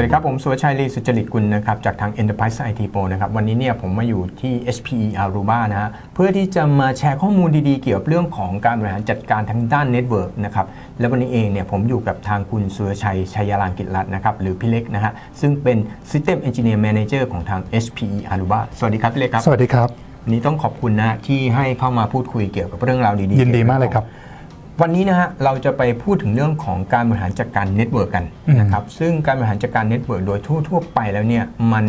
วัสดีครับ ผมสุวชัยลีสุจริตกุลนะครับจากทาง Enterprise IT Pro นะครับวันนี้เนี่ยผมมาอยู่ที่ HPE Aruba นะฮะเพื่อที่จะมาแชร์ข้อมูลดีๆ เกี่ยวกับเรื่องของการบริหารจัดการทางด้านเน็ตเวิร์กนะครับและวันนี้เองเนี่ยผมอยู่กับทางคุณสุรชัยชัยยาลานกิจรัตน์นะครับหรือพี่เล็กนะฮะซึ่งเป็น System Engineer Manager ของทาง HPE Aruba สวัสดีครับพี่เล็กครับ สวัสดีครับวันนี้ต้องขอบคุณนะที่ให้เข้ามาพูดคุยเกี่ยวกับเรื่องราวดีๆยินดีมากเลยครับ วันนี้นะฮะเราจะไปพูดถึงเรื่องของการบริหารจัดการเน็ตเวิร์กกันอืมนะครับซึ่งการบริหารจัดการเน็ตเวิร์กโดยทั่วๆ ไปแล้วเนี่ยมัน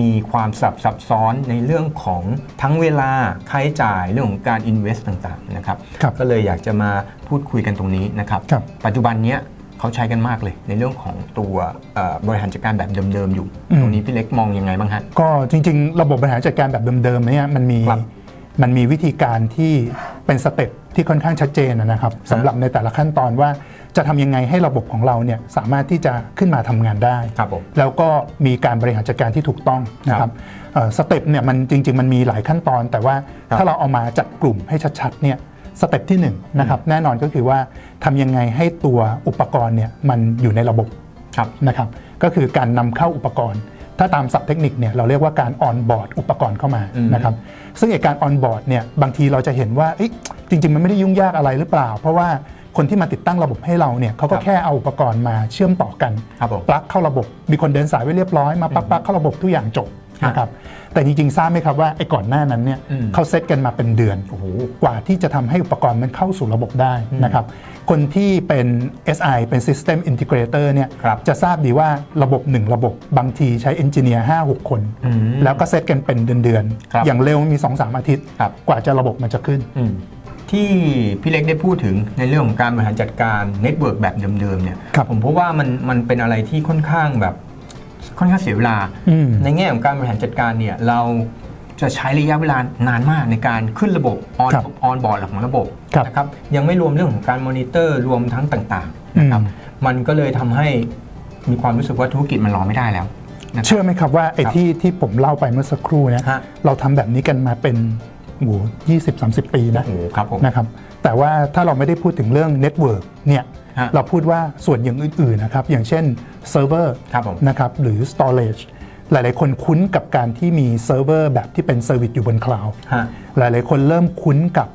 มีความสับซับซ้อนในเรื่องของทั้งเวลาค่าใช้จ่ายเรื่องของการ invest ต่างๆนะครับครับก็เลยอยากจะมาพูดคุยกันตรงนี้นะครับครับปัจจุบันเนี้ยเขาใช้กันมากเลย ในเรื่องของตัวเอ่อบริหารจัดการแบบเดิมๆอยู่อืมตรงนี้พี่เล็กมองยังไงบ้างฮะก็จริง ๆ ระบบบริหารจัดการแบบเดิมๆเนี่ยมันมีครับมันมีวิธีการที่เป็นสเต็ป ที่ค่อนข้างชัดเจนนะครับสำหรับในแต่ละขั้นตอนว่าจะทำยังไงให้ระบบของเราเนี่ยสามารถที่จะขึ้นมาทำงานได้ครับผมแล้วก็มีการบริหารจัดการที่ถูกต้องนะคครัรับบเอ่อสเต็ปเนี่ยมันจริง ๆ มันมีหลายขั้นตอน แต่ว่าครับถ้าเราเอามาจัดกลุ่มให้ชัดๆเนี่ยสเต็ปที่หนึ่งนะครับแน่นอนก็คือว่าทำยังไงให้ตัวอุปกรณ์เนี่ยมันอยู่ในระบบครับนะครับก็คือการนำเข้าอุปกรณ์ ถ้าตามศัพท์เทคนิคเนี่ยเราเรียกว่าการออนบอร์ดอุปกรณ์เข้ามาอืมนะครับซึ่งไอการออนบอร์ดเนี่ยบางทีเราจะเห็นว่าเอ๊ะจริง ๆ มันไม่ได้ยุ่งยากอะไรหรือเปล่า เพราะว่าคนที่มาติดตั้งระบบให้เราเนี่ยเขาก็ครับแค่เอาอุปกรณ์มาเชื่อมต่อกันครับผมปลั๊กเข้าระบบ มีคนเดินสายไว้เรียบร้อยมาปลั๊กปลั๊กเข้าระบบทุกอย่างจบครับ นะครับแต่จริงๆ ทราบไหมครับว่าไอ้ก่อนหน้านั้นเนี่ยอืมเขาเซตกันมาเป็นเดือนโอ้โหกว่าที่จะทำให้อุปกรณ์มันเข้าสู่ระบบได้นะครับคนที่เป็น SI เป็น System Integrator เนี่ยครับจะทราบดีว่าระบบหนึ่งระบบบางทีใช้เอนจิเนียร์5-6 คน อืมแล้วก็เซตกันเป็นเดือนครับๆ อย่างเร็วมี 2-3 อาทิตย์ ครับ กว่าจะระบบมันจะขึ้น อืมที่พี่เล็กได้พูดถึงในเรื่องของการบริหารจัดการเน็ตเวิร์กแบบเดิมๆเนี่ยครับผมพบว่ามันมันเป็นอะไรที่ค่อนข้างแบบ ค่อนข้างเสียเวลาอืมในแง่ของการบริหารจัดการเนี่ยเราจะใช้ระยะเวลานานมากในการขึ้นระบบออนครับออนบอร์ดของระบบครับนะครับยังไม่รวมเรื่องของการมอนิเตอร์รวมทั้งต่างๆนะครับอืมมันก็เลยทำให้มีความรู้สึกว่าธุรกิจมันรอไม่ได้แล้วนะครับเชื่อไหมครับว่าไอ้ครับที่ที่ผมเล่าไปเมื่อสักครู่เนี่ยฮะเราทำแบบนี้กันมาเป็นโอ้ยี่สิบสามสิบปีนะโอ้โหครับผมนะครับ แต่ว่าถ้าเราไม่ได้พูดถึงเรื่องเน็ตเวิร์กเนี่ยฮะเราพูดว่าส่วนอย่างอื่นๆนะครับ อย่างเช่นเซิร์ฟเวอร์ครับผม นะครับหรือ storage หลายๆ คนคุ้นกับการที่มีเซิร์ฟเวอร์แบบที่เป็นเซอร์วิสอยู่บนคลาวด์ฮะ หลายๆ คนเริ่มคุ้นกับ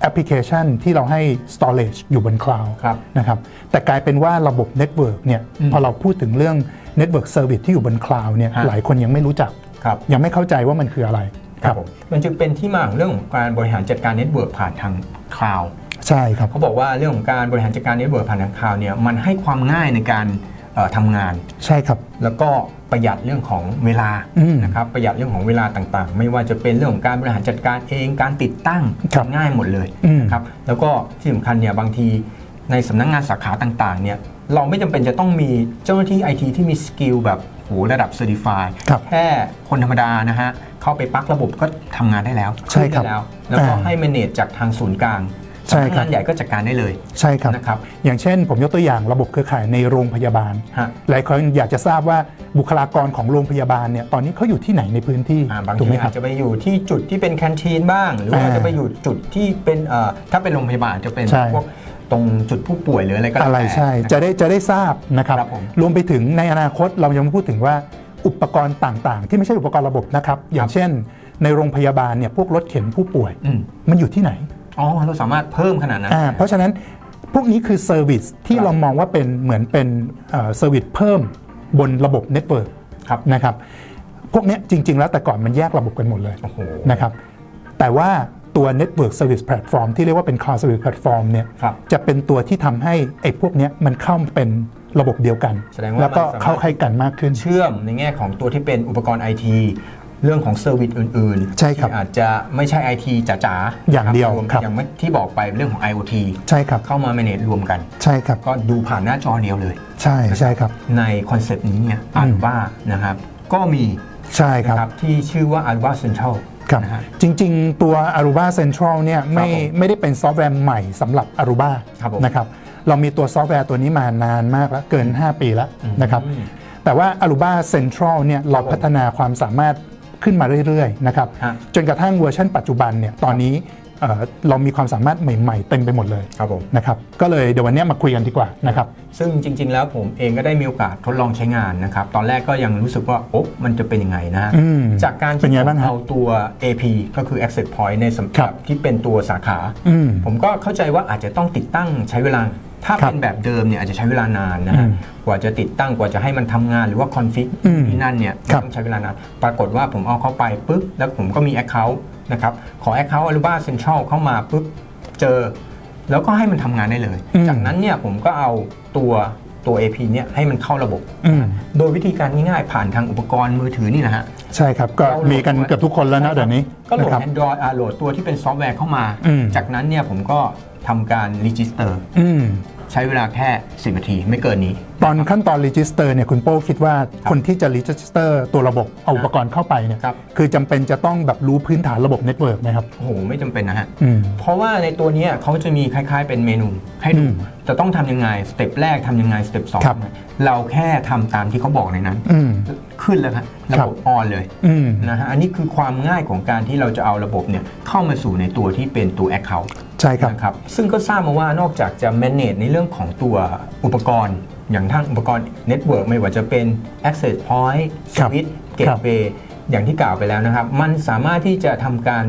แอปพลิเคชันที่เราให้ storage อยู่บนคลาวด์ครับนะครับแต่กลายเป็นว่าระบบเน็ตเวิร์กเนี่ยอืมพอเราพูดถึงเรื่อง Network Service ที่อยู่บนคลาวด์เนี่ยฮะ หลายคนยังไม่รู้จัก ครับ ยังไม่เข้าใจว่ามันคืออะไร ครับผมมันจึงเป็นที่มาของเรื่องของการบริหารจัดการเน็ตเวิร์กผ่านทางคลาวด์ใช่ครับ เขาบอกว่าเรื่องของการบริหารจัดการเน็ตเวิร์กผ่านทางคลาวด์เนี่ยมันให้ความง่ายในการเอ่อทำงาน ใช่ครับ แล้วก็ประหยัดเรื่องของเวลาอืมนะครับประหยัดเรื่องของเวลาต่างๆ ไม่ว่าจะเป็นเรื่องของการบริหารจัดการเองการติดตั้งครับง่ายหมดเลยอืม นะครับแล้วก็ที่สำคัญเนี่ยบางทีในสำนักงานสาขาต่างๆเนี่ยเราไม่จำเป็นจะต้องมีเจ้าหน้าที่ไอทีที่มีสกิลแบบโหระดับเซอร์ติฟายครับแค่คนธรรมดานะฮะ เข้าไปปลั๊กระบบก็ทำงานได้แล้วใช่ครับขึ้นได้แล้ว แล้วก็อ่าให้ manage จากทางศูนย์กลางใช่ครับสำนักงานใหญ่ก็จัดการได้เลยใช่ครับนะครับ อย่างเช่น ผมยกตัวอย่างระบบเครือข่ายในโรงพยาบาลฮะหลายคนอยากจะทราบว่าบุคลากรของโรงพยาบาลเนี่ยตอนนี้เขาอยู่ที่ไหนในพื้นที่อ่าบางถูกทีไหมคอารับจจะไปอยู่ที่จุดที่เป็นแคนทีนบ้าง หรือว่าอ่าจะไปอยู่จุดที่เป็นเอ่อถ้าเป็นโรงพยาบาลอาจจะเป็นใช่พวก ตรงจุดผู้ป่วยหรืออะไรก็แล้วอะไรแต่ ใช่นจะได้จะได้ทราบนะครับ ครับผมรวมไปถึงในอนาคตเรายังไม่พูดถึงว่าอุปกรณ์ต่างๆ ที่ไม่ใช่อุปกรณ์ระบบนะครับ อย่างเช่น ในโรงพยาบาลเนี่ยพวกรถเข็นผู้ป่วย อืม มันอยู่ที่ไหนอ๋อเราสามารถเพิ่มขนาดนั้น อ่าเพราะฉะนั้นพวกนี้คือเซอร์วิสที่ครับ เรามองว่าเป็นเหมือนเป็นเอ่อเซอร์วิสเพิ่มบนระบบเน็ตเวิร์กครับนะครับ พวกเนี้ยจริง ๆ แล้วแต่ก่อนมันแยกระบบกันหมดเลย โอ้โห นะครับแต่ว่า ตัว Network Service Platform ที่เรียกว่าเป็น Cloud Service Platform เนี่ยครับจะเป็นตัวที่ทำให้ไอ้พวกเนี้ยมันเข้าเป็นระบบเดียวกันแสดงว่าแล้วก็มันสามารถเข้าใกล้กันมากขึ้นเชื่อมในแง่ของตัวที่เป็นอุปกรณ์ไอทีเรื่องของเซอร์วิสอื่นๆใช่ครับที่อาจจะไม่ใช่ไอทีจ๋าๆ อย่างเดียวรมครับอย่างที่บอกไปเรื่องของ IoT ใช่ครับเข้ามา manage รวมกัน ใช่ครับ ก็ดูผ่านหน้าจอเดียวเลย ใช่ใช่ครับ ในคอนเซปต์นี้เนี่ยอารูบ้านะครับ ก็มีใช่ครับนะครับที่ชื่อว่า Aruba Central ครับนะฮะจริงๆ ตัว Aruba Central เนี่ยไม่ผมไม่ได้เป็นซอฟต์แวร์ใหม่สำหรับ Aruba ครับผมนะครับเรามีตัวซอฟต์แวร์ตัวนี้มานานมากแล้ว เกิน 5 ปีแล้วนะครับอืมแต่ว่า Aruba Central เนี่ยเราครับผมพัฒนาความสามารถขึ้นมาเรื่อยๆนะครับฮะ จนกระทั่งเวอร์ชันปัจจุบันเนี่ยตอนนี้ เอ่อเรามีความสามารถใหม่ ๆ เต็มไปหมดเลยครับผมนะครับก็เลยเดี๋ยววันนี้มาคุยกันดีกว่านะครับซึ่งจริง ๆ แล้วผมเองก็ได้มีโอกาสทดลองใช้งานนะครับตอนแรกก็ยังรู้สึกว่าโอ๊ะมันจะเป็นยังไงนะฮะอืมจากการเป็นที่ไงผมบ้างฮะเอาตัว AP ก็คือ Access Point ในสำหครัรับบที่เป็นตัวสาขาอืมผมก็เข้าใจว่าอาจจะต้องติดตั้งใช้เวลา ถ้าครับเป็นแบบเดิมเนี่ยอาจจะใช้เวลานานนะฮะอืมกว่าจะติดตั้งกว่าจะให้มันทำงานหรือว่าคอนฟิกอืมที่นั่นเนี่ยครับต้องใช้เวลานาน ปรากฏว่าผมเอาเข้าไปปุ๊บแล้วผมก็มี Account นะครับขอ Account Aruba Central เข้ามาปุ๊บเจอ แล้วก็ให้มันทำงานได้เลยอืมจากนั้นเนี่ยผมก็เอาตัวตัว AP เนี่ยให้มันเข้าระบบอืมโดยวิธีการง่ายๆ ผ่านทางอุปกรณ์มือถือนี่นะฮะ ใช่ครับ ก็เราโหลดมีกันเกือบทุกคนแล้วนะเดี๋ยวนี้ ก็โหลดนะครับ Android อ่าโหลดตัวที่เป็นซอฟต์แวร์เข้ามาอืมจากนั้นเนี่ยผมก็ ทำการ register อืมใช้เวลาแค่ 10นาทีไม่เกินนี้ ตอนขั้นตอน register เนี่ยคุณโป้คิดว่าคนที่จะ register ตัวระบบเอาอุปกรณ์เข้าไปเนี่ยครับ คือจำเป็นจะต้องแบบรู้พื้นฐานระบบเน็ตเวิร์กไหมครับ โอ้โห ไม่จำเป็นนะฮะ อืม เพราะว่าในตัวเนี้ยเขาจะมีคล้ายๆ เป็นเมนูให้ดู อืมจะต้องทำยังไง สเต็ปแรกทำยังไง สเต็ปสองครับ เราแค่ทำตามที่เขาบอกในนั้น อืม ขึ้นแล้วครับระครับบบออนเลยอืม นะฮะอันนี้คือความง่ายของการที่เราจะเอาระบบเนี่ยเข้ามาสู่ในตัวที่เป็นตัว Account ใช่ครับนะครับ ซึ่งก็ทราบมาว่านอกจากจะ manage ในเรื่องของตัวอุปกรณ์ อย่างทั้งอุปกรณ์ Network ไม่ว่าจะเป็น Access Point ครับ Switch ครับ Gateway อย่างที่กล่าวไปแล้วนะครับ มันสามารถที่จะทำการ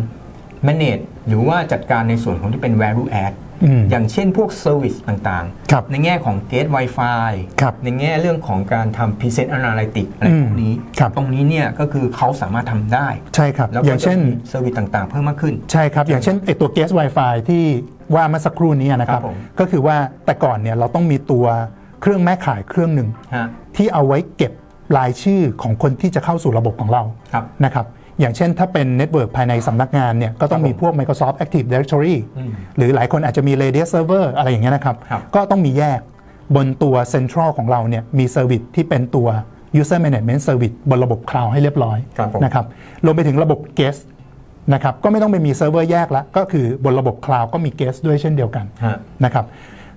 manage หรือว่าจัดการในส่วนของที่เป็น value add อืมอย่างเช่นพวก Service ต่างครับๆในแง่ของ Gate Wi-Fi ครับในแง่เรื่องของการทำ Present Analytics อะไรอืมพวกนี้ครับตรงนี้เนี่ยก็คือเขาสามารถทำได้ ใช่ครับ แล้วอก็ย่างจะเช่นมี Service ต่างๆ เพิ่มมากขึ้น ใช่ครับ อย่างเช่นไอตัว guest Wi-Fi ที่ว่าเมื่อสักครู่นี้นะครับครับผมก็คือว่าแต่ก่อนเนี่ยเราต้องมีตัวเครื่องแม่ข่ายเครื่องหนึ่งฮะที่เอาไว้เก็บรายชื่อของคนที่จะเข้าสู่ระบบของเราครับนะครับ อย่างเช่นถ้าเป็นเน็ตเวิร์กภายในสำนักงานเนี่ยก็ต้องมีพวก Microsoft Active Directory อืมหรือหลายคนอาจจะมี Radius Server อะไรอย่างเงี้ยนะครับครับ ก็ต้องมีแยกบนตัว Central ของเราเนี่ยมีเซอร์วิสที่เป็นตัว User Management Service บนระบบคลาวด์ให้เรียบร้อยครับผมนะครับรวมไปถึงระบบ Guest นะครับก็ไม่ต้องไปมีเซิร์ฟเวอร์แยกแล้วก็คือบนระบบคลาวด์ก็มี Guest ด้วยเช่นเดียวกันฮะนะครับ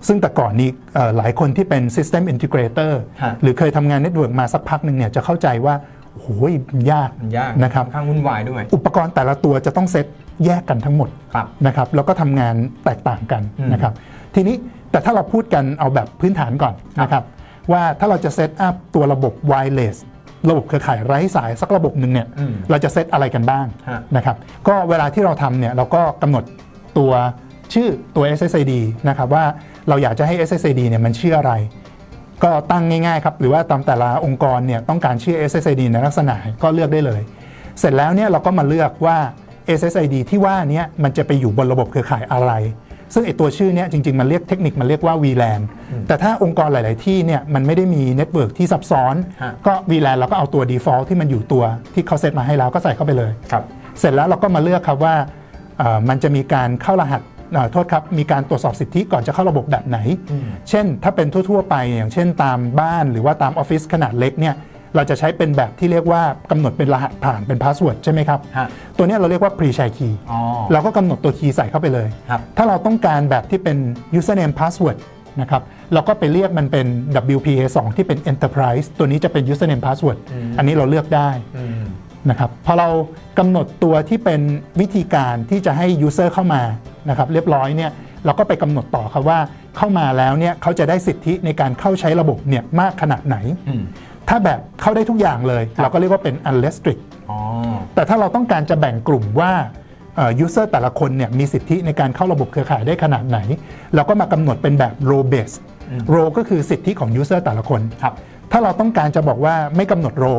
ซึ่งแต่ก่อนนี้เอ่อหลายคนที่เป็น System Integrator ฮะหรือเคยทำงานเน็ตเวิร์กมาสักพักหนึ่งเนี่ยจะเข้าใจว่า โอ้โหยากมันยากนะครับค่อนข้างวุ่นวายด้วย อุปกรณ์แต่ละตัวจะต้องเซตแยกกันทั้งหมดครับนะครับแล้วก็ทำงานแตกต่างกันอืมนะครับทีนี้แต่ถ้าเราพูดกันเอาแบบพื้นฐานก่อนนะครับว่าถ้าเราจะเซตอัพตัวระบบ wireless ระบบเครือข่ายไร้สายสักระบบหนึ่งเนี่ยอืมเราจะเซตอะไรกันบ้างฮะนะครับก็เวลาที่เราทำเนี่ยเราก็กำหนดตัวชื่อตัว SSID นะครับว่าเราอยากจะให้ SSID เนี่ยมันชื่ออะไร ก็ตั้งง่ายๆครับ หรือว่าตามแต่ละองค์กรเนี่ยต้องการชื่อ SSID ในลักษณะไหนก็เลือกได้เลย เสร็จแล้วเนี่ยเราก็มาเลือกว่า SSID ที่ว่าเนี้มันจะไปอยู่บนระบบเครือข่ายอะไร ซึ่งไอตัวชื่อเนี้จริง ๆ มันเรียกเทคนิคมันเรียกว่า VLAN แต่ถ้าองค์กรหลาย ๆ ที่เนี่ยมันไม่ได้มีเน็ตเวิร์กที่ซับซ้อนฮะก็ VLAN เราก็เอาตัว default ที่มันอยู่ตัวที่เขาเซตมาให้แล้วก็ใส่เข้าไปเลยครับเสร็จแล้วเราก็มาเลือกครับว่าเอ่อมันจะมีการเข้ารหัสเอ่อ โทษครับมีการตรวจสอบสิทธิก่อนจะเข้าระบบแบบไหนอืมเช่น ถ้าเป็นทั่ว ๆ ไปอย่างเช่นตามบ้านหรือว่าตามออฟฟิศขนาดเล็กเนี่ยเราจะใช้เป็นแบบที่เรียกว่ากำหนดเป็นรหัสผ่านเป็นพาสเวิร์ดใช่ไหมครับฮะตัวเนี้ยเราเรียกว่า pre share key อ๋อเราก็กำหนดตัวคีย์ใส่เข้าไปเลยครับถ้าเราต้องการแบบที่เป็น username password นะครับเราก็ไปเรียกมันเป็น WPA2 ที่เป็น enterprise ตัวนี้จะเป็น username password อันนี้เราเลือกได้อืมนะครับพอเรากำหนดตัวที่เป็นวิธีการที่จะให้ user เข้ามา นะครับเรียบร้อยเนี่ยเราก็ไปกำหนดต่อครับว่าเข้ามาแล้วเนี่ยเขาจะได้สิทธิในการเข้าใช้ระบบเนี่ยมากขนาดไหนอืมถ้าแบบเข้าได้ทุกอย่างเลย เราก็เรียกว่าเป็น unrestrict อ๋อแต่ถ้าเราต้องการจะแบ่งกลุ่มว่าเอ่อ user แต่ละคนเนี่ยมีสิทธิในการเข้าระบบเครือข่ายได้ขนาดไหน เราก็มากำหนดเป็นแบบ row based row ก็คือสิทธิของ user แต่ละคนครับถ้าเราต้องการจะบอกว่าไม่กำหนด row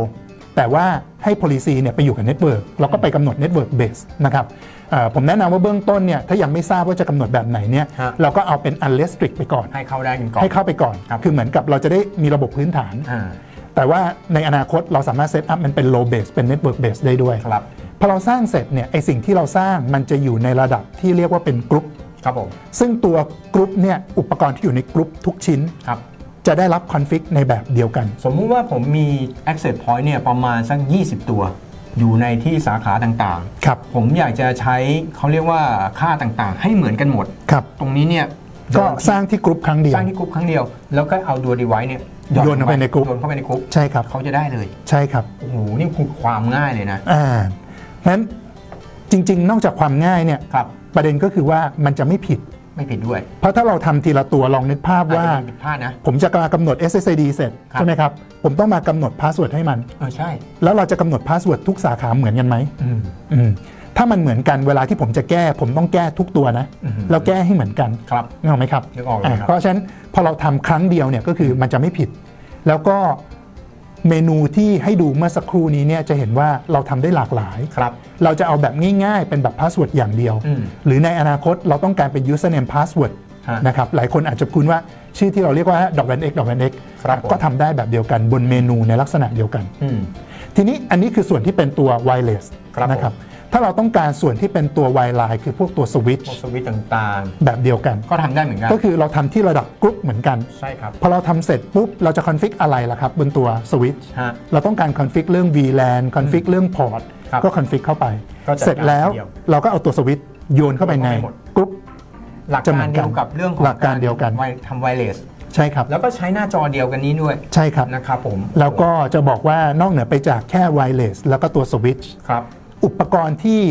แต่ว่าให้ policy เนี่ยไปอยู่กับ network เราก็ไปกำหนด network base นะครับเอ่อ ผมแนะนำว่าเบื้องต้นเนี่ยถ้ายังไม่ทราบว่าจะกำหนดแบบไหนเนี่ยฮะ เราก็เอาเป็น unrestrict ไปก่อน ให้เข้าได้กันก่อน ให้เข้าไปก่อน ครับ คือเหมือนกับเราจะได้มีระบบพื้นฐาน อ่า แต่ว่าในอนาคตเราสามารถเซตอัพมันเป็น low base เป็น network base ได้ด้วยครับ พอเราสร้างเสร็จเนี่ยไอสิ่งที่เราสร้างมันจะอยู่ในระดับที่เรียกว่าเป็นกรุ๊ป ครับผมซึ่งตัวกรุ๊ปเนี่ยอุปกรณ์ที่อยู่ในกรุ๊ปทุกชิ้น ครับ จะได้รับคอนฟิกในแบบเดียวกัน สมมุติว่าผมมี access point เนี่ยประมาณสัก 20 ตัว อยู่ในที่สาขาต่างครับๆผมอยากจะใช้เขาเรียกว่าค่าต่างๆ ให้เหมือนกันหมด ครับ ตรงนี้เนี่ยก็สร้างที่กรุ๊ปครั้งเดียสวร้างที่กรุ๊ปครั้งเดียว แล้วก็เอาตัว device เนี่ยโยนเข้าไปในกรุ๊ปโยนเข้าไปในกรุ๊ปใช่ครับเขาจะได้เลย ใช่ครับ โอ้โห นี่คือความง่ายเลยนะ อ่างั้นจริง ๆ นอกจากความง่ายเนี่ยครับประเด็นก็คือว่ามันจะไม่ผิด ไม่ผิดด้วย เพราะถ้าเราทำทีละตัวลองนึกภาพว่าอาจจะมีผิดพลาดนะ ผมจะมากำหนด SSID เสร็จครับ ใช่ไหมครับ ผมต้องมากำหนดพาสเวิร์ดให้มัน เออใช่ แล้วเราจะกำหนดพาสเวิร์ดทุกสาขาเหมือนกันไหมอืม อืมถ้ามันเหมือนกันเวลาที่ผมจะแก้ ผมต้องแก้ทุกตัวนะอือฮึแล้วแก้ให้เหมือนกันครับ นึกออกไหมครับนึกออกเลยครับเพราะฉะนั้นพอเราทำครั้งเดียวเนี่ยก็คือมันจะไม่ผิด แล้วก็ เมนูที่ให้ดูเมื่อสักครู่นี้เนี่ยจะเห็นว่าเราทำได้หลากหลาย ครับ เราจะเอาแบบง่ายๆ เป็นแบบพาสเวิร์ดอย่างเดียวอืมหรือในอนาคตเราต้องการเป็น username password ฮะนะครับหลายคนอาจจะคุ้นว่าชื่อที่เราเรียกว่าดอกแวนเอ็กดอกแวนเอ็กครับผมก็ทำได้แบบเดียวกันบนเมนูในลักษณะเดียวกันอืมทีนี้อันนี้คือส่วนที่เป็นตัว wireless ครับผมนะครับ ถ้าเราต้องการส่วนที่เป็นตัว wireline คือพวกตัว switch พวกสวิตช์ต่างแบบเดียวกัน ๆ ก็ทำได้เหมือนกัน ก็คือเราทำที่ระดับกรุ๊ปเหมือนกัน ใช่ครับพอเราทำเสร็จปุ๊บเราจะคอนฟิกอะไรล่ะครับบนตัว switch ฮะ เราต้องการคอนฟิกเรื่อง VLAN คอนฟิกเรื่องพอร์ตครับก็คอนฟิกเข้าไป ก็จัดการเสร็จแล้วทีเดียวเราก็เอาตัวสวิตช์โยนเข้าไปในโยนเข้าไปหมด กรุ๊ป หลักจะเหมืการอนกันเดียวกับเรื่องของหลักการเดียวกันไวทำไวเลส ใช่ครับแล้วก็ใช้หน้าจอเดียวกันนี้ด้วยใช่ครับ นะครับผมแล้วก็จะบอกว่านอกเหนือไปจากแค่ wireless แล้วก็ตัวสวิตช์ ครับ อุปกรณ์ที่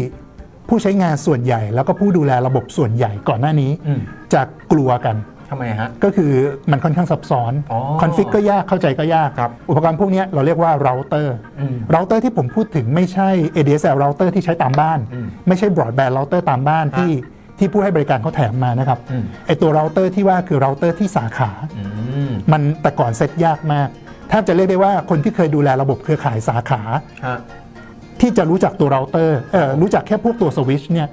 ผู้ใช้งานส่วนใหญ่ แล้วก็ผู้ดูแลระบบส่วนใหญ่ก่อนหน้านี้อืม จะกลัวกัน ทำไมฮะ ก็คือมันค่อนข้างซับซ้อนอ๋อคอนฟิกก็ยากเข้าใจก็ยาก ครับอุปกรณ์พวกเนี้ยเราเรียกว่าเราเตอร์อืมเราเตอร์ที่ผมพูดถึงไม่ใช่ ADSL เราเตอร์ที่ใช้ตามบ้าน อืมไม่ใช่ broadband เราเตอร์ตามบ้านที่ที่ผู้ให้บริการเขาแถมมานะครับอืม ไอตัวเราเตอร์ที่ว่าคือเราเตอร์ที่สาขา อืม มันแต่ก่อนเซตยากมากแทบจะเรียกได้ว่าคนที่เคยดูแลระบบเครือข่ายสาขา ฮะ ที่จะรู้จักตัวเราเตอร์เออรู้จักแค่พวกตัวสวิตชเนี่ย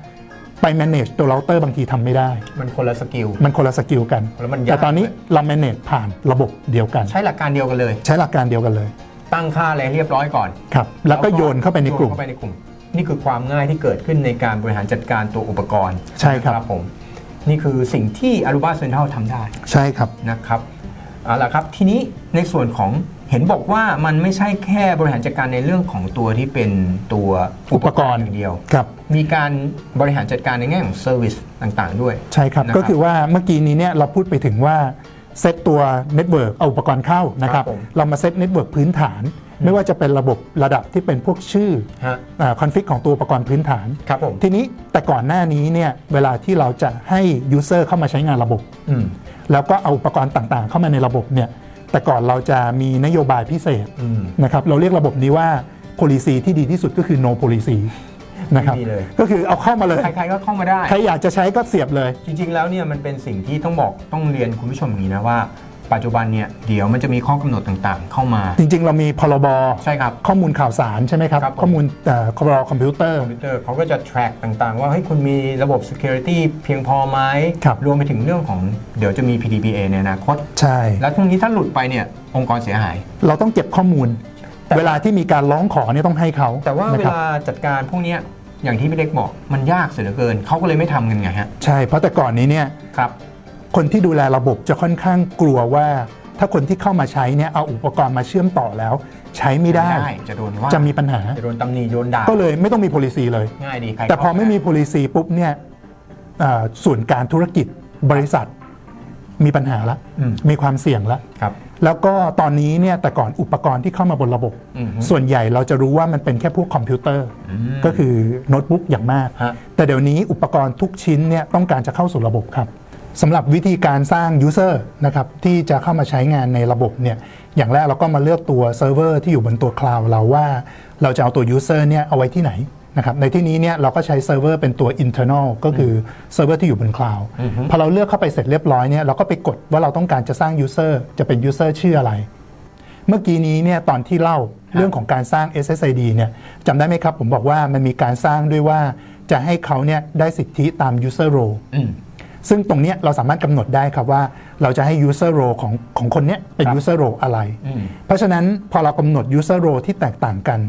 ไป manage ตัวเราเตอร์บางทีทำไม่ได้ มันคนละสกิล มันคนละสกิลกันแล้วมันยาก แต่ตอนนี้เรา manage ผ่านระบบเดียวกัน ใช้หลักการเดียวกันเลย ใช้หลักการเดียวกันเลยตั้งค่าอะไรเรียบร้อยก่อนครับ แล้วก็โยนเข้าไปในกลุ่ม โยเข้าไปในกลุ่ม นี่คือความง่ายที่เกิดขึ้นในการบริหารจัดการตัวอุปกรณ์ใช่ครับ นะผม นี่คือสิ่งที่ Aruba Central ทำได้ใช่ครับ นะครับเอาละครับ ทีนี้ในส่วนของ เห็นบอกว่ามันไม่ใช่แค่บริหารจัดการในเรื่องของตัวที่เป็นตัวอุปกรณ์อย่างเดียวครับ มีการบริหารจัดการในแง่ของเซอร์วิสต่างๆ ด้วย ใช่ครับนะครับก็คือว่าเมื่อกี้นี้เนี่ยเราพูดไปถึงว่าเซตตัวเน็ตเวิร์กเอาอุปกรณ์เข้านะครับครับผมเรามาเซตเน็ตเวิร์กพื้นฐาน ไม่ว่าจะเป็นระบบระดับที่เป็นพวกชื่อฮะคอนฟิกของตัวอุปกรณ์พื้นฐานครับผมทีนี้แต่ก่อนหน้านี้เนี่ยเวลาที่เราจะให้ยูเซอร์เข้ามาใช้งานระบบอืมแล้วก็เอาอุปกรณ์ต่างๆ เข้ามาในระบบเนี่ย แต่ก่อนเราจะมีนโยบายพิเศษอืมนะครับเราเรียกระบบนี้ว่า policy ที่ดีที่สุดก็คือ no policy นะครับไม่มีเลยก็คือเอาเข้ามาเลย ใครๆก็เข้ามาได้ ใครอยากจะใช้ก็เสียบเลย จริงๆแล้วเนี่ยมันเป็นสิ่งที่ต้องบอกต้องเรียนคุณผู้ชมอย่างนี้นะว่า ปัจจุบันเนี่ยเดี๋ยวมันจะมีข้อกำหนดต่างๆ เข้ามา จริง ๆ เรามีพรบใช่ครับ ข้อมูลข่าวสารใช่ไหมครับ ครับผม ข้อมูลเอ่อพรบคอมพิวเตอร์ คอมพิวเตอร์เขาก็จะ track ต่างๆ ว่าเฮ้ยคุณมีระบบ security เพียงพอไหมครับ รวมไปถึงเรื่องของเดี๋ยวจะมี PDPA ในอนาคต ใช่ แล้วทุกนี้ถ้าหลุดไปเนี่ยองค์กรเสียหาย เราต้องเก็บข้อมูล แต่ เวลาที่มีการร้องขอเนี่ยต้องให้เขาแต่ว่านะเวครับลาจัดการพวกเนี้ยอย่างที่พี่เล็กบอกมันยากเสียเหลือเกิน เขาก็เลยไม่ทำกันไงฮะ ใช่เพราะแต่ก่อนนี้เนี่ยครับ คนที่ดูแลระบบจะค่อนข้างกลัวว่า ถ้าคนที่เข้ามาใช้เนี่ยเอาอุปกรณ์มาเชื่อมต่อแล้ว ใช้ไม่ได้ จะโดนว่าจะมีปัญหา จะโดนตำหนิโดนด่าก็เลยไม่ต้องมี policy เลย ง่ายดีใครแต่พอไม่มีเข้า policy ปุ๊บเนี่ยเอ่อส่วนการธุรกิจบริษัทมีปัญหาละอืมมีความเสี่ยงละครับแล้วก็ตอนนี้เนี่ยแต่ก่อนอุปกรณ์ที่เข้ามาบนระบบอือฮึส่วนใหญ่เราจะรู้ว่ามันเป็นแค่พวกคอมพิวเตอร์อืมก็คือโน้ตบุ๊กอย่างมากฮะแต่เดี๋ยวนี้อุปกรณ์ทุกชิ้นเนี่ยต้องการจะเข้าสู่ระบบครับ สำหรับวิธีการสร้าง User นะครับที่จะเข้ามาใช้งานในระบบเนี่ยอย่างแรกเราก็มาเลือกตัวเซิร์ฟเวอร์ที่อยู่บนตัวคลาวด์เราว่าเราจะเอาตัว User เนี่ยเอาไว้ที่ไหนนะครับในที่นี้เนี่ยเราก็ใช้เซิร์ฟเวอร์เป็นตัว internal ก็คือเซิร์ฟเวอร์ที่อยู่บนคลาวด์พอเราเลือกเข้าไปเสร็จเรียบร้อยเนี่ยเราก็ไปกดว่าเราต้องการจะสร้าง User จะเป็น User ชื่ออะไร เมื่อกี้นี้เนี่ยตอนที่เล่าเรื่องของการสร้าง SSID เนี่ยจำได้ไหมครับผมบอกว่ามันมีการสร้างด้วยว่าจะให้เขาเนี่ยได้สิทธิตาม user role อืม ซึ่งตรงเนี้ยเราสามารถกำหนดได้ครับว่าเราจะให้ user role ของของคนเนี้ยเป็น ครับ user role อะไร อืม เพราะฉะนั้นพอเรากำหนด user role ที่แตกต่างกัน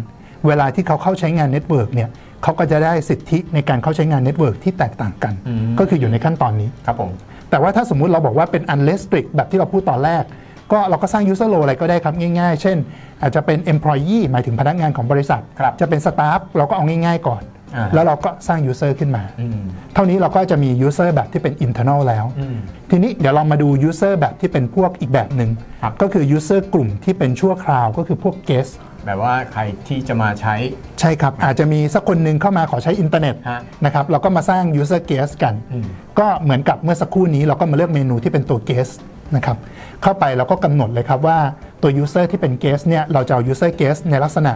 เวลาที่เขาเข้าใช้งาน network เนี่ยเขาก็จะได้สิทธิในการเข้าใช้งาน network ที่แตกต่างกันก็คืออยู่ในขั้นตอนนี้ ครับผม แต่ว่าถ้าสมมุติเราบอกว่าเป็น unrestrict แบบที่เราพูดตอนแรก ก็เราก็สร้าง user role อะไรก็ได้ครับง่ายๆ เช่น อาจจะเป็น employee หมายถึงพนักงานของบริษัท ครับจะเป็น staff เราก็เอาง่ายๆก่อนอ่า แล้วเราก็สร้าง user ขึ้นมาอืมเท่านี้เราก็จะมี user แบบที่เป็น internal แล้วอืมทีนี้เดี๋ยวเรามาดู user แบบที่เป็นพวกอีกแบบหนึ่งครับก็คือ user กลุ่มที่เป็นชั่วคราวก็คือพวก guest แบบว่าใครที่จะมาใช้ ใช่ครับ อาจจะมีสักคนหนึ่งเข้ามาขอใช้อินเทอร์เน็ตฮะนะครับเราก็มาสร้าง user guest กันอืมก็เหมือนกับเมื่อสักครู่นี้เราก็มาเลือกเมนูที่เป็นตัว guest นะครับเข้าไปเราก็กำหนดเลยครับว่าตัว user ที่เป็น guest เนี่ยเราจะเอา user guest ในลักษณะ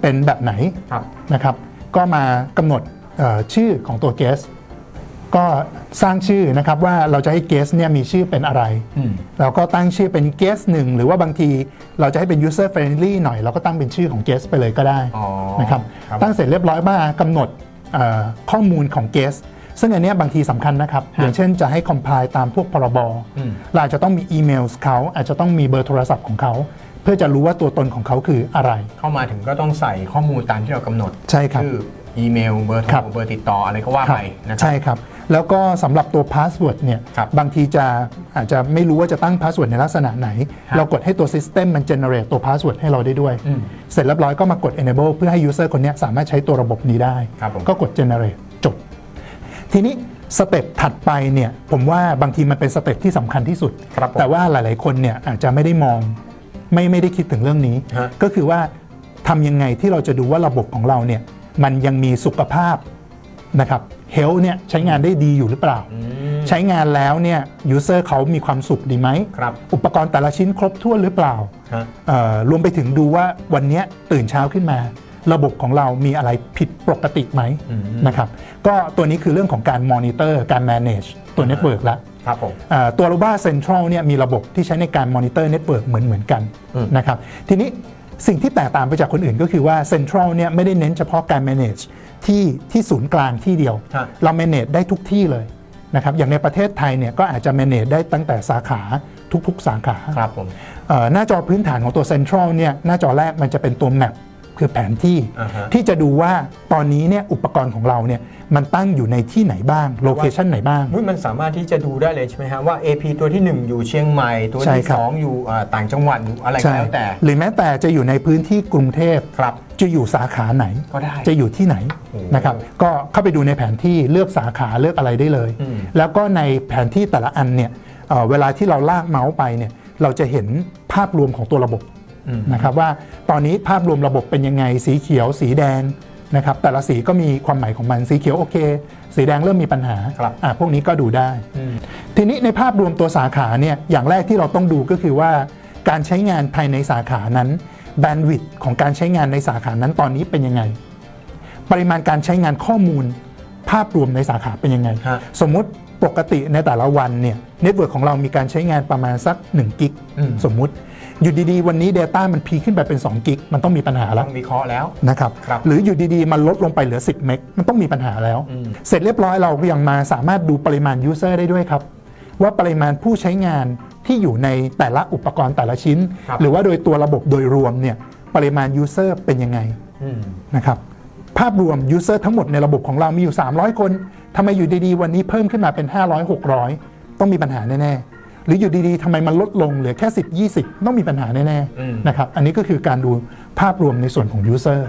เป็นแบบไหนครับนะครับ ก็มากำหนดเอ่อชื่อของตัว guest ก็สร้างชื่อนะครับว่าเราจะให้ guest เนี่ยมีชื่อเป็นอะไรอืมเราก็ตั้งชื่อเป็น guest หนึ่งหรือว่าบางทีเราจะให้เป็น user friendly หน่อย เราก็ตั้งเป็นชื่อของ guest ไปเลยก็ได้อ๋อนะครับครับตั้งเสร็จเรียบร้อยมากำหนดเอ่อข้อมูลของ guest ซึ่งอันเนี้ยบางทีสำคัญนะครับฮะอย่างเช่นจะให้ compile ตามพวกพรบอืมเราอาจจะต้องมีอีเมลเขาอาจจะต้องมีเบอร์โทรศัพท์ของเขา เพื่อจะรู้ว่าตัวตนของเขาคืออะไร เข้ามาถึงก็ต้องใส่ข้อมูลตามที่เรากำหนดใช่ครับชื่ออีเมลเบอร์โทครัรบ เบอร์ติดต่ออะไรก็ว่าไปนะครั ใช่ครับ แล้วก็สำหรับตัวพาสเวิร์ดเนี่ยครับบางทีจะอาจจะไม่รู้ว่าจะตั้งพาสเวิร์ดในลักษณะไหนฮะเรากดให้ตัว System มัน generate ตัวพาสเวิร์ดให้เราได้ด้วย อืมเสร็จเรียบร้อยก็มากด enable เพื่อให้ user คนเนี้ยสามารถใช้ตัวระบบนี้ได้ ครับผม ก็กด generate จบ ทีนี้สเต็ปถัดไปเนี่ยผมว่าบางทีมันเป็นสเต็ปที่สำคัญที่สุด ครับผม แต่ว่าหลาย ๆ คนเนี่ยอาจจะไม่ได้มอง ไม่ไม่ได้คิดถึงเรื่องนี้ ฮะ ก็คือว่าทำยังไงที่เราจะดูว่าระบบของเราเนี่ยมันยังมีสุขภาพนะครับเฮลเนี่ยใช้งานได้ดีอยู่หรือเปล่าอืมใช้งานแล้วเนี่ยยูเซอร์เขามีความสุขดีไหม ครับอุปกรณ์แต่ละชิ้นครบถ้วนหรือเปล่าฮะ เอ่อรวมไปถึงดูว่าวันเนี้ยตื่นเช้าขึ้นมา ระบบของเรามีอะไรผิดปกติไหมอืม นะครับ ก็ตัวนี้คือเรื่องของการมอนิเตอร์การ manage ตัวเน็ตเวิร์กละ ครับผมเอ่อตัว Aruba Central เนี่ยมีระบบที่ใช้ในการมอนิเตอร์เน็ตเวิร์กเหมือนเหมือนกันอืมนะครับทีนี้สิ่งที่แตกต่างไปจากคนอื่นก็คือว่า Central เนี่ยไม่ได้เน้นเฉพาะการ manage ที่ที่ศูนย์กลางที่เดียวฮะเรา manage ได้ทุกที่เลยนะครับอย่างในประเทศไทยเนี่ยก็อาจจะ manage ได้ตั้งแต่สาขาทุก ๆ สาขาครับผมเอ่อหน้าจอพื้นฐานของตัว Central เนี่ยหน้าจอแรกมันจะเป็นตัว Map คือแผนที่อ่าฮะ ที่จะดูว่าตอนนี้เนี่ยอุปกรณ์ของเราเนี่ยมันตั้งอยู่ในที่ไหนบ้างโลเคชันไหนบ้าง อุ๊ยมันสามารถที่จะดูได้เลยใช่ไหมฮะว่า AP ตัวที่ 1 อยู่เชียงใหม่ ตัวใช่ที่ ครับ 2 อยู่อ่าต่างจังหวัดอยู่อะไรก็แล้วแต่หรือแม้แต่จะอยู่ในพื้นที่กรุงเทพ ครับ จะอยู่สาขาไหนก็ได้จะอยู่ที่ไหนโอ้นะครับก็เข้าไปดูในแผนที่เลือกสาขาเลือกอะไรได้เลย อืม แล้วก็ในแผนที่แต่ละอันเนี่ยเอ่อเวลาที่เราลากเมาส์ไปเนี่ยเราจะเห็นภาพรวมของตัวระบบอืม นะครับว่าตอนนี้ภาพรวมระบบเป็นยังไงสีเขียวสีแดงนะครับแต่ละสีก็มีความหมายของมันสีเขียวโอเค สีแดงเริ่มมีปัญหาครับอะพวกนี้ก็ดูได้อืมทีนี้ในภาพรวมตัวสาขาเนี่ยอย่างแรกที่เราต้องดูก็คือว่า การใช้งานภายในสาขานั้นแบนด์วิดต์ของการใช้งานในสาขานั้นตอนนี้เป็นยังไง ปริมาณการใช้งานข้อมูล ภาพรวมในสาขาเป็นยังไงฮะสมมุติปกติในแต่ละวันเนี่ยเน็ตเวิร์กของเรามีการใช้งานประมาณสัก1กิกอืมสมมุติ อยู่ดีๆ วันนี้ Data มันพีขึ้นไปเป็น2กิกมันต้องมีปัญหาแล้ต้วองวิเคราะห์แล้วนะครับครับหรืออยู่ดีๆ มันลดลงไปเหลือ 10 เมกมันต้องมีปัญหาแล้วอืมเสร็จเรียบร้อยเราก็ยังมาสามารถดูปริมาณ User ได้ด้วยครับ ว่าปริมาณผู้ใช้งานที่อยู่ในแต่ละอุปกรณ์แต่ละชิ้นครับหรือว่าโดยตัวระบบโดยรวมเนี่ยปริมาณ User เป็นยังไงอืมนะครับภาพรวม User ทั้งหมดในระบบของเรามีอยู่ 300 คนทำไมอยู่ดีๆ วันนี้เพิ่มขึ้นมาเป็น 500 600 ต้องมีปัญหาแน่ๆ หรืออยู่ดีๆทำไมมันลดลงเหลือแค่ 10 20 ต้องมีปัญหาแน่อืมๆนะครับอันนี้ก็คือการดูภาพรวมในส่วนของ User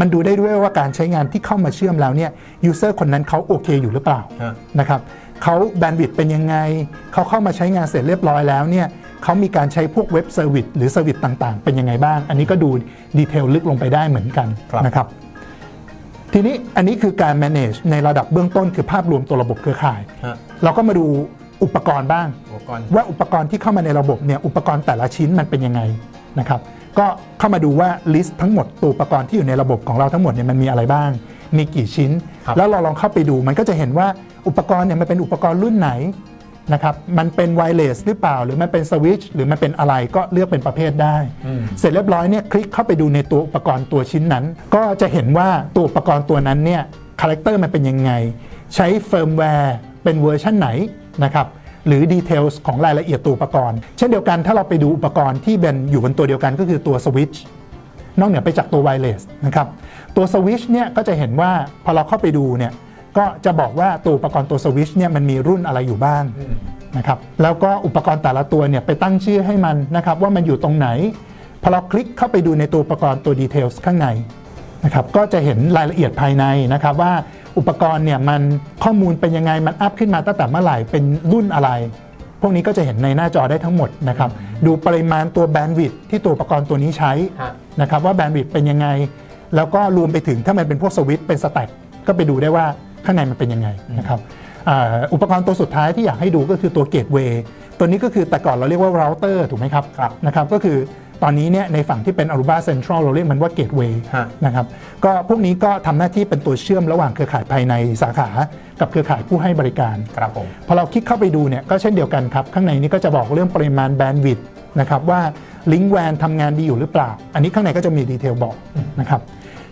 มันดูได้ด้วยว่าการใช้งานที่เข้ามาเชื่อมแล้วเนี่ย User คนนั้นเขาโอเคอยู่หรือเปล่าฮะนะครับเขาแบนด์วิดต์เป็นยังไง เขาเข้ามาใช้งานเสร็จเรียบร้อยแล้วเนี่ยเขามีการใช้พวกเว็บเซอร์วิสหรือเซอร์วิสต่างๆ เป็นยังไงบ้าง อันนี้ก็ดูดีเทลลึกลงไปได้เหมือนกันครับนะครับทีนี้อันนี้คือการ manage ในระดับเบื้องต้นคือภาพรวมตัวระบบเครือข่ายฮะเราก็มาดู อุปกรณ์บ้าง อุปกรณ์ว่าอุปกรณ์ที่เข้ามาในระบบเนี่ยอุปกรณ์แต่ละชิ้นมันเป็นยังไงนะครับก็เข้ามาดูว่าลิสต์ทั้งหมดตัวอุปกรณ์ที่อยู่ในระบบของเราทั้งหมดเนี่ยมันมีอะไรบ้าง มีกี่ชิ้นครับแล้วเราลองเข้าไปดูมันก็จะเห็นว่าอุปกรณ์เนี่ยมันเป็นอุปกรณ์รุ่นไหนนะครับมันเป็นไวเลสหรือเปล่า หรือมันเป็นสวิตช์หรือมันเป็นอะไรก็เลือกเป็นประเภทได้อืมเสร็จเรียบร้อยเนี่ยคลิกเข้าไปดูในตัวอุปกรณ์ตัวชิ้นนั้น ก็จะเห็นว่าตัวอุปกรณ์ตัวนั้นเนี่ยคาแรคเตอร์มันเป็นยังไง ใช้เฟิร์มแวร์เป็นเวอร์ชันไหน นะครับหรือดีเทลของรายละเอียดตัวอุปกรณ์ เช่นเดียวกันถ้าเราไปดูอุปกรณ์ที่เป็นอยู่บนตัวเดียวกันก็คือตัวสวิตช์นอกเหนือไปจากตัวไวเลสนะครับตัวสวิชเนี่ยก็จะเห็นว่าพอเราเข้าไปดูเนี่ยก็จะบอกว่าตัวอุปกรณ์ตัวสวิชเนี่ยมันมีรุ่นอะไรอยู่บ้างอืมนะครับแล้วก็อุปกรณ์แต่ละตัวเนี่ยไปตั้งชื่อให้มันนะครับว่ามันอยู่ตรงไหนพอเราคลิกเข้าไปดูในตัวอุปกรณ์ตัวดีเทลข้างใน นะครับก็จะเห็นรายละเอียดภายในนะครับว่าอุปกรณ์เนี่ยมันข้อมูลเป็นยังไงมันอัพขึ้นมาตั้งแต่เมื่อไหร่เป็นรุ่นอะไร พวกนี้ก็จะเห็นในหน้าจอได้ทั้งหมดนะครับดูปริมาณตัวแบนด์วิดที่ตัวอุปกรณ์ตัวนี้ใช้ฮะนะครับว่าแบนด์วิดเป็นยังไง แล้วก็รวมไปถึงถ้ามันเป็นพวกสวิตช์เป็นสแต็กก็ไปดูได้ว่าข้างในมันเป็นยังไงนะครับอ่าอุปกรณ์ตัวสุดท้ายที่อยากให้ดูก็คือตัวเกตเวย์ตัวนี้ก็คือแต่ก่อนเราเรียกว่าเราเตอร์ถูกไหมครับครับนะครับก็คือ ตอนนี้เนี่ยในฝั่งที่เป็น Aruba Central เราเรียกมันว่า Gateway ฮะ นะครับก็พวกนี้ก็ทำหน้าที่เป็นตัวเชื่อมระหว่างเครือข่ายภายในสาขา กับเครือข่ายผู้ให้บริการ ครับผม พอเราคลิกเข้าไปดูเนี่ยก็เช่นเดียวกันครับ ข้างในนี้ก็จะบอกเรื่องปริมาณแบนด์วิดต์นะครับว่าลิงก์แวนทำงานดีอยู่หรือเปล่า อันนี้ข้างในก็จะมีดีเทลบอกนะครับ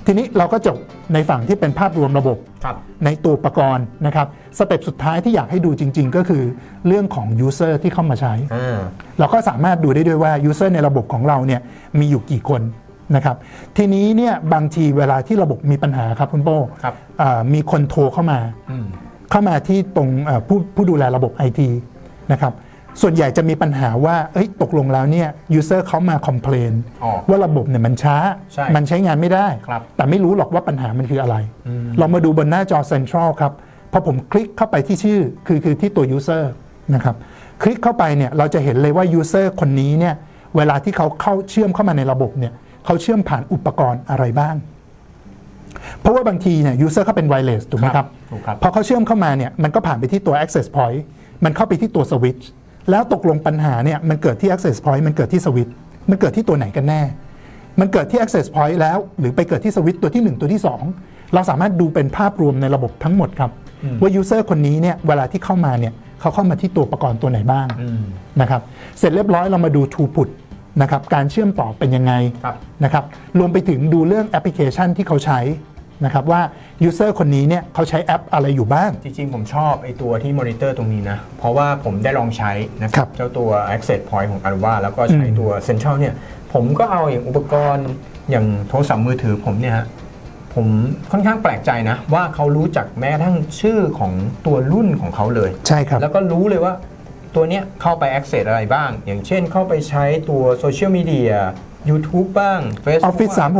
ทีนี้เราก็จบในฝั่งที่เป็นภาพรวมระบบครับในตัวอุปกรณ์นะครับสเต็ปสุดท้ายที่อยากให้ดูจริง ๆ ก็คือเรื่องของ User ที่เข้ามาใช้อ่าเราก็สามารถดูได้ด้วยว่า User ในระบบของเราเนี่ยมีอยู่กี่คนนะครับทีนี้เนี่ยบางทีเวลาที่ระบบมีปัญหาครับคุณโป้ครับอ่ามีคนโทรเข้ามาอืมเข้ามาที่ตรงเอ่อผู้ผู้ดูแลระบบ IT นะครับ ส่วนใหญ่จะมีปัญหาว่าเอ้ยตกลงแล้วเนี่ย User เขามาคอมเพลนอ๋อว่าระบบเนี่ยมันช้า ใช่มันใช้งานไม่ได้ ครับแต่ไม่รู้หรอกว่าปัญหามันคืออะไรเรามาดูบนหน้าจอ Central ครับพอผมคลิกเข้าไปที่ชื่อคือคือที่ตัว User นะครับคลิกเข้าไปเนี่ยเราจะเห็นเลยว่า User คนนี้เนี่ยเวลาที่เขาเข้าเชื่อมเข้ามาในระบบเนี่ยเขาเชื่อมผ่านอุปกรณ์อะไรบ้าง เพราะว่าบางทีเนี่ย User เขาเป็น wireless ถูกไหมครับ ถูกครับ พอเขาเชื่อมเข้ามาเนี่ยมันก็ผ่านไปที่ตัว access point มันเข้าไปที่ตัว switch แล้วตกลงปัญหาเนี่ยมันเกิดที่ access point มันเกิดที่ switch มันเกิดที่ตัวไหนกันแน่ มันเกิดที่ access point แล้ว หรือไปเกิดที่ switch ตัวที่ 1 ตัวที่ 2 เราสามารถดูเป็นภาพรวมในระบบทั้งหมดครับ ว่า user คนนี้เนี่ยเวลาที่เข้ามาเนี่ยเขาเข้ามาที่ตัวอุปกรณ์ตัวไหนบ้างอืมนะครับเสร็จเรียบร้อยเรามาดู throughput นะครับการเชื่อมต่อเป็นยังไงครับนะครับรวมไปถึงดูเรื่องแอปพลิเคชันที่เขาใช้ นะครับว่า user คนนี้เนี่ยเขาใช้แอปอะไรอยู่บ้าง จริงๆ ผมชอบไอ้ตัวที่มอนิเตอร์ตรงนี้นะ เพราะว่าผมได้ลองใช้นะคครัรับบเจ้าตัว Access Point ของ Aruba แล้วก็ใช้อืมตัว Central เนี่ยผมก็เอาอย่างอุปกรณ์อย่างโทรศัพท์มือถือผมเนี่ยฮะผมค่อนข้างแปลกใจนะ ว่าเขารู้จักแม้กระทั่งชื่อของตัวรุ่นของเขาเลย ใช่ครับ แล้วก็รู้เลยว่าตัวเนี้ยเข้าไป access อะไรบ้าง อย่างเช่นเข้าไปใช้ตัวโซเชียลมีเดีย YouTube บ้าง Facebook Office บ้าง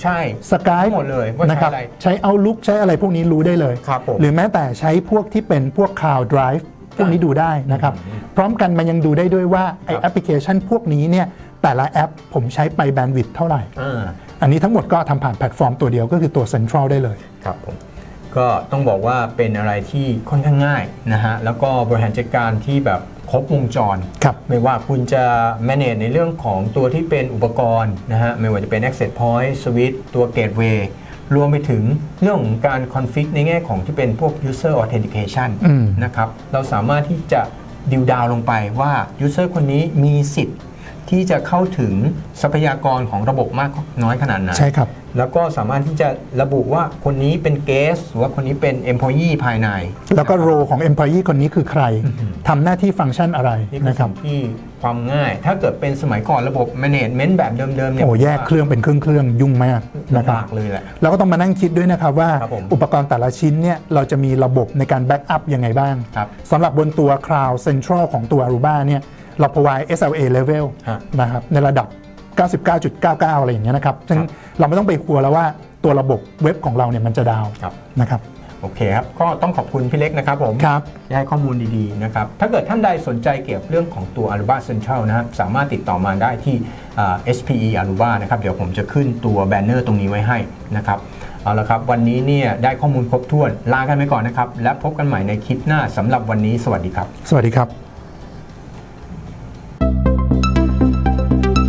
365 ใช่สกายหมดเลยว่านะใช้ครับอะไร ใช้ Outlook ใช้อะไรพวกนี้รู้ได้เลย ครับผมหรือแม้แต่ใช้พวกที่เป็นพวก Cloud Drive พวกนี้ดูได้นะครับ พร้อมกันมันยังดูได้ด้วยว่าไอครับ แอปพลิเคชันพวกนี้เนี่ยแต่ละแอปผมใช้ไปแบนด์วิดเท่าไหร่ อ่า อันนี้ทั้งหมดก็ทำผ่านแพลตฟอร์มตัวเดียวก็คือตัว Central ได้เลย ครับผมก็ต้องบอกว่าเป็นอะไรที่ค่อนข้างง่ายนะฮะ แล้วก็บริหารจัดการที่แบบ ครบวงจรครับไม่ว่าคุณจะ manage ในเรื่องของตัวที่เป็นอุปกรณ์นะฮะไม่ว่าจะเป็น access point switch ตัว gateway รวมไปถึงเรื่องของการ config ในแง่ของที่เป็นพวก user authentication อืมนะครับ เราสามารถที่จะดิวดาวลงไปว่า user คนนี้มีสิทธิ์ ที่จะเข้าถึงทรัพยากรของระบบมากน้อยขนาดไหนใช่ครับ แล้วก็สามารถที่จะระบุว่าคนนี้เป็นเกสหรือว่าคนนี้เป็น employee ภายใน แล้วก็โรของ Employee คนนี้คือใครทำหน้าที่ฟังก์ชันอะไรนี่คือนะครับสิ่งที่ความง่าย ถ้าเกิดเป็นสมัยก่อนระบบ management แบบเดิมๆเนี่ยโอ้แยกเครื่องเป็นเครื่องเครื่องๆยุ่งมากนะคลำรับบากเลยแหละเราก็ต้องมานั่งคิดด้วยนะครับว่าครับผมอุปกรณ์แต่ละชิ้นเนี่ยเราจะมีระบบในการแบ็กอัพยังไงบ้างครับสำหรับบนตัว Cloud Central ของตัว Aruba เนี่ย เรา provide SLA level ฮะนะครับในระดับ 99.99 อะไรอย่างเงี้ยนะครับซึ่งครับเราไม่ต้องไปกลัวแล้วว่าตัวระบบเว็บของเราเนี่ยมันจะดาวน์ครับนะครับโอเคครับ ก็ต้องขอบคุณพี่เล็กนะครับผมครับที่ให้ข้อมูลดีๆนะครับ ถ้าเกิดท่านใดสนใจเกี่ยวกับเรื่องของตัว Aruba Central นะครับ สามารถติดต่อมาได้ที่อ่า SPE Aruba นะครับ เดี๋ยวผมจะขึ้นตัวแบนเนอร์ตรงนี้ไว้ให้นะครับ เอาละครับ วันนี้เนี่ยได้ข้อมูลครบถ้วน ลากันไปก่อนนะครับ และพบกันใหม่ในคลิปหน้าสำหรับวันนี้ สวัสดีครับ สวัสดีครับ